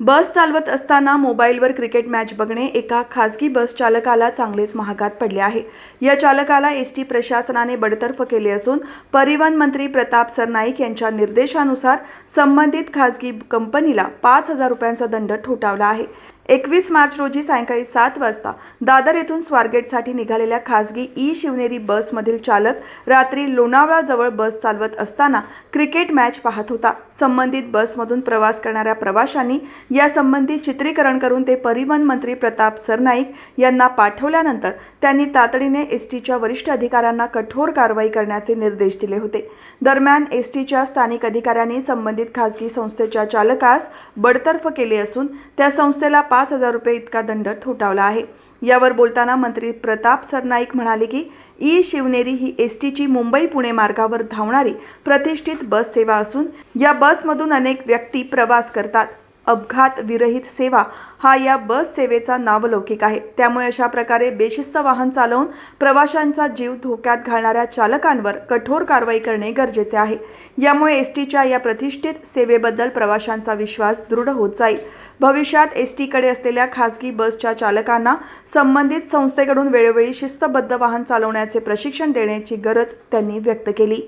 बस चालवत असताना मोबाईलवर क्रिकेट मॅच बघणे एका खासगी बस चालकाला चांगलेच महागात पडले आहे. या चालकाला एस टी प्रशासनाने बडतर्फ केले असून परिवहन मंत्री प्रताप सरनाईक यांच्या निर्देशानुसार संबंधित खासगी कंपनीला पाच हजार रुपयांचा दंड ठोठावला आहे. एकवीस मार्च रोजी सायंकाळी सात वाजता दादर येथून स्वारगेटसाठी निघालेल्या खासगी ई शिवनेरी बसमधील चालक रात्री लोणावळाजवळ बस चालवत असताना क्रिकेट मॅच पाहत होता. संबंधित बसमधून प्रवास करणाऱ्या प्रवाशांनी यासंबंधी चित्रीकरण करून ते परिवहन मंत्री प्रताप सरनाईक यांना पाठवल्यानंतर त्यांनी तातडीने एस टीच्या वरिष्ठ अधिकाऱ्यांना कठोर कारवाई करण्याचे निर्देश दिले होते. दरम्यान एस टीच्या स्थानिक अधिकाऱ्यांनी संबंधित खासगी संस्थेच्या चालकास बडतर्फ केले असून त्या संस्थेला पाच हजार रुपये इतका दंड ठोठावला आहे. यावर बोलताना मंत्री प्रताप सरनाईक म्हणाले की ई शिवनेरी ही एस टीची मुंबई पुणे मार्गावर धावणारी प्रतिष्ठित बस सेवा असून या बसमधून अनेक व्यक्ती प्रवास करतात. अपघात विरहित सेवा हा या बस सेवेचा नावलौकिक आहे. त्यामुळे अशा प्रकारे बेशिस्त वाहन चालवून प्रवाशांचा जीव धोक्यात घालणाऱ्या चालकांवर कठोर कारवाई करणे गरजेचे आहे. यामुळे एस टीच्या या प्रतिष्ठित सेवेबद्दल प्रवाशांचा विश्वास दृढ होत जाईल. भविष्यात एस टीकडे असलेल्या खासगी बसच्या चालकांना संबंधित संस्थेकडून वेळोवेळी शिस्तबद्ध वाहन चालवण्याचे प्रशिक्षण देण्याची गरज त्यांनी व्यक्त केली.